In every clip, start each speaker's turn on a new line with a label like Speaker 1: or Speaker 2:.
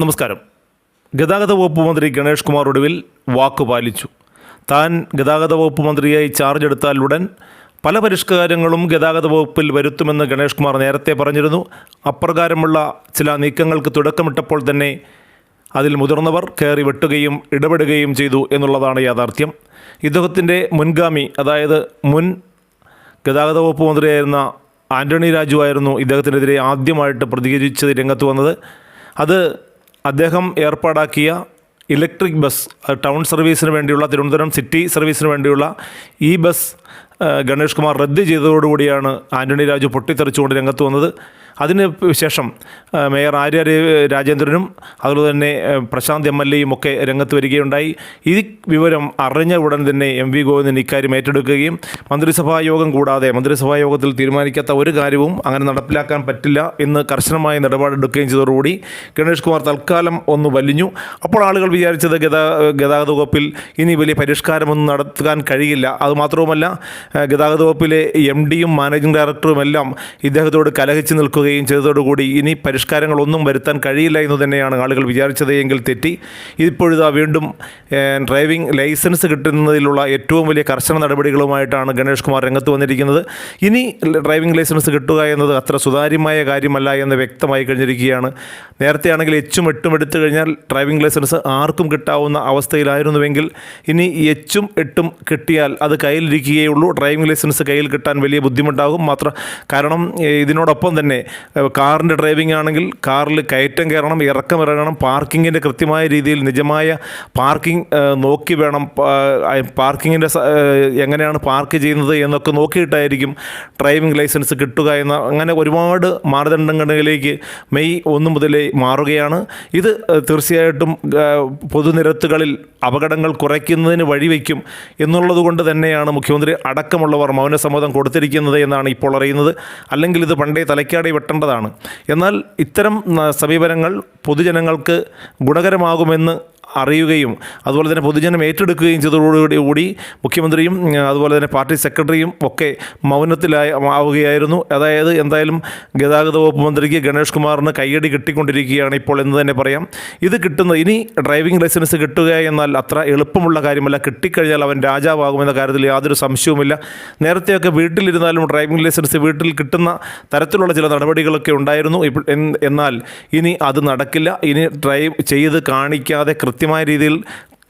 Speaker 1: നമസ്കാരം. ഗതാഗത വകുപ്പ് മന്ത്രി ഗണേഷ് കുമാർ ഒടുവിൽ വാക്ക് പാലിച്ചു. താൻ ഗതാഗത വകുപ്പ് മന്ത്രിയായി ചാർജ് എടുത്താൽ ഉടൻ പല പരിഷ്കാരങ്ങളും ഗതാഗത വകുപ്പിൽ വരുത്തുമെന്ന് ഗണേഷ് കുമാർ നേരത്തെ പറഞ്ഞിരുന്നു. അപ്രകാരമുള്ള ചില നീക്കങ്ങൾക്ക് തുടക്കമിട്ടപ്പോൾ തന്നെ അതിൽ മുതിർന്നവർ കയറി വെട്ടുകയും ഇടപെടുകയും ചെയ്തു എന്നുള്ളതാണ് യാഥാർത്ഥ്യം. ഇദ്ദേഹത്തിന്റെ മുൻഗാമി അതായത് മുൻ ഗതാഗത വകുപ്പ് മന്ത്രിയായിരുന്ന ആന്റണി രാജു ആയിരുന്നു ഇദ്ദേഹത്തിനെതിരെ ആദ്യമായിട്ട് പ്രതികരിച്ചത് രംഗത്ത് വന്നത്. അത് അദ്ദേഹം ഏർപ്പാടാക്കിയ ഇലക്ട്രിക് ബസ് ടൗൺ സർവീസിന് വേണ്ടിയുള്ള തിരുവനന്തപുരം സിറ്റി സർവീസിന് വേണ്ടിയുള്ള ഈ ബസ് ഗണേഷ് കുമാർ റദ്ദ് ചെയ്തതോടുകൂടിയാണ് ആന്റണി രാജു പൊട്ടിത്തെറിച്ചുകൊണ്ട് രംഗത്ത് വന്നത്. അതിന് ശേഷം മേയർ ആര്യ രാജേന്ദ്രനും അതുപോലെ തന്നെ പ്രശാന്ത് എം എൽ എയും ഒക്കെ രംഗത്ത് വരികയുണ്ടായി. ഈ വിവരം അറിഞ്ഞ ഉടൻ തന്നെ എം വി ഗോവിന്ദൻ ഇക്കാര്യം ഏറ്റെടുക്കുകയും മന്ത്രിസഭാ യോഗം കൂടാതെ മന്ത്രിസഭാ യോഗത്തിൽ തീരുമാനിക്കാത്ത ഒരു കാര്യവും അങ്ങനെ നടപ്പിലാക്കാൻ പറ്റില്ല എന്ന് കർശനമായ നിലപാടെടുക്കുകയും ചെയ്തതോടുകൂടി ഗണേഷ് കുമാർ തൽക്കാലം ഒന്ന് വലിഞ്ഞു അപ്പോൾ ആളുകൾ വിചാരിച്ചത് ഗതാ ഗതാഗത വകുപ്പിൽ ഇനി വലിയ പരിഷ്കാരമൊന്നും നടത്താൻ കഴിയില്ല. അതുമാത്രവുമല്ല ഗതാഗത വകുപ്പിലെ എം ഡിയും മാനേജിംഗ് ഡയറക്ടറും എല്ലാം ഇദ്ദേഹത്തോട് കലഹിച്ച് നിൽക്കുകയും ചെയ്തതോടുകൂടി ഇനി പരിഷ്കാരങ്ങളൊന്നും വരുത്താൻ കഴിയില്ല എന്ന് തന്നെയാണ് ആളുകൾ വിചാരിച്ചത് എങ്കിൽ തെറ്റി. ഇപ്പോഴിതാ വീണ്ടും ഡ്രൈവിംഗ് ലൈസൻസ് കിട്ടുന്നതിലുള്ള ഏറ്റവും വലിയ കർശന നടപടികളുമായിട്ടാണ് ഗണേഷ് കുമാർ രംഗത്ത് വന്നിരിക്കുന്നത്. ഇനി ഡ്രൈവിംഗ് ലൈസൻസ് കിട്ടുക എന്നത് അത്ര സുതാര്യമായ കാര്യമല്ല എന്ന് വ്യക്തമായി കഴിഞ്ഞിരിക്കുകയാണ്. നേരത്തെ ആണെങ്കിൽ എച്ചും എട്ടും എടുത്തു കഴിഞ്ഞാൽ ഡ്രൈവിംഗ് ലൈസൻസ് ആർക്കും കിട്ടാവുന്ന അവസ്ഥയിലായിരുന്നുവെങ്കിൽ ഇനി എച്ചും എട്ടും കിട്ടിയാൽ അത് കയ്യിലിരിക്കുകയുള്ളൂ ഡ്രൈവിംഗ് ലൈസൻസ് കയ്യിൽ കിട്ടാൻ വലിയ ബുദ്ധിമുട്ടാകും. മാത്രം കാരണം ഇതിനോടൊപ്പം തന്നെ കാറിന്റെ ഡ്രൈവിംഗ് ആണെങ്കിൽ കാറിൽ കയറ്റം കയറണം ഇറക്കം ഇറങ്ങണം പാർക്കിങ്ങിന്റെ കൃത്യമായ രീതിയിൽ നിജമായ പാർക്കിംഗ് നോക്കി വേണം പാർക്കിങ്ങിന്റെ എങ്ങനെയാണ് പാർക്ക് ചെയ്യുന്നത് എന്നൊക്കെ നോക്കിയിട്ടായിരിക്കും ഡ്രൈവിംഗ് ലൈസൻസ് കിട്ടുക എന്ന അങ്ങനെ ഒരുപാട് മാനദണ്ഡങ്ങളിലേക്ക് മെയ് ഒന്ന് മുതലേ മാറുകയാണ്. ഇത് തീർച്ചയായിട്ടും പൊതുനിരത്തുകളിൽ അപകടങ്ങൾ കുറയ്ക്കുന്നതിന് വഴിവെക്കും എന്നുള്ളത് കൊണ്ട് തന്നെയാണ് മുഖ്യമന്ത്രി അടക്കമുള്ളവർ മൗനസമ്മതം കൊടുത്തിരിക്കുന്നത് എന്നാണ് ഇപ്പോൾ അറിയുന്നത്. അല്ലെങ്കിൽ ഇത് പണ്ടേ തലയ്ക്കാടി വെട്ടേണ്ടതാണ് എന്നാൽ ഇത്തരം സമീപനങ്ങൾ പൊതുജനങ്ങൾക്ക് ഗുണകരമാകുമെന്ന് അറിയുകയും അതുപോലെ തന്നെ പൊതുജനം ഏറ്റെടുക്കുകയും ചെയ്തതോടുകൂടി കൂടി മുഖ്യമന്ത്രിയും അതുപോലെ തന്നെ പാർട്ടി സെക്രട്ടറിയും ഒക്കെ മൗനത്തിലായി ആവുകയായിരുന്നു. അതായത് എന്തായാലും ഗതാഗത വകുപ്പ് മന്ത്രിക്ക് ഗണേഷ് കുമാറിന് കയ്യടി കിട്ടിക്കൊണ്ടിരിക്കുകയാണ് ഇപ്പോൾ എന്ന് തന്നെ പറയാം. ഇത് കിട്ടുന്ന ഇനി ഡ്രൈവിംഗ് ലൈസൻസ് കിട്ടുക എന്നാൽ അത്ര എളുപ്പമുള്ള കാര്യമല്ല. കിട്ടിക്കഴിഞ്ഞാൽ അവൻ രാജാവാകുമെന്ന കാര്യത്തിൽ യാതൊരു സംശയവുമില്ല. നേരത്തെയൊക്കെ വീട്ടിലിരുന്നാലും ഡ്രൈവിംഗ് ലൈസൻസ് വീട്ടിൽ കിട്ടുന്ന തരത്തിലുള്ള ചില നടപടികളൊക്കെ ഉണ്ടായിരുന്നു. എന്നാൽ ഇനി അത് നടക്കില്ല. ഇനി ഡ്രൈവ് ചെയ്ത് കാണിക്കാതെ കൃത്യമായ രീതിയിൽ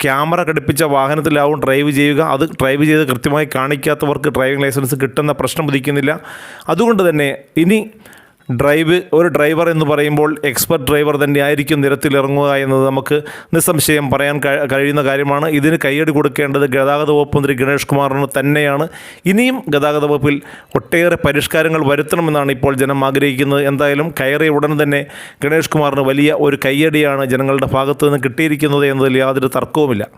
Speaker 1: ക്യാമറ ഘടിപ്പിച്ച വാഹനത്തിലാവും ഡ്രൈവ് ചെയ്യുക. അത് ഡ്രൈവ് ചെയ്ത് കൃത്യമായി കാണിക്കാത്തവർക്ക് ഡ്രൈവിംഗ് ലൈസൻസ് കിട്ടുന്ന പ്രശ്നം ഉദിക്കുന്നില്ല. അതുകൊണ്ട് തന്നെ ഇനി ഡ്രൈവ് ഒരു ഡ്രൈവർ എന്ന് പറയുമ്പോൾ എക്സ്പെർട്ട് ഡ്രൈവർ തന്നെ ആയിരിക്കും നിരത്തിലിറങ്ങുക എന്നത് നമുക്ക് നിസ്സംശയം പറയാൻ കഴിയുന്ന കാര്യമാണ്. ഇതിന് കൈയടി കൊടുക്കേണ്ടത് ഗതാഗത വകുപ്പ് മന്ത്രി ഗണേഷ് കുമാറിന് തന്നെയാണ്. ഇനിയും ഗതാഗത വകുപ്പിൽ ഒട്ടേറെ പരിഷ്കാരങ്ങൾ വരുത്തണമെന്നാണ് ഇപ്പോൾ ജനം ആഗ്രഹിക്കുന്നത്. എന്തായാലും കയറിയ ഉടൻ തന്നെ ഗണേഷ് കുമാറിന് വലിയ ഒരു കയ്യടിയാണ് ജനങ്ങളുടെ ഭാഗത്തു നിന്ന് കിട്ടിയിരിക്കുന്നത് എന്നതിൽ യാതൊരു തർക്കവുമില്ല.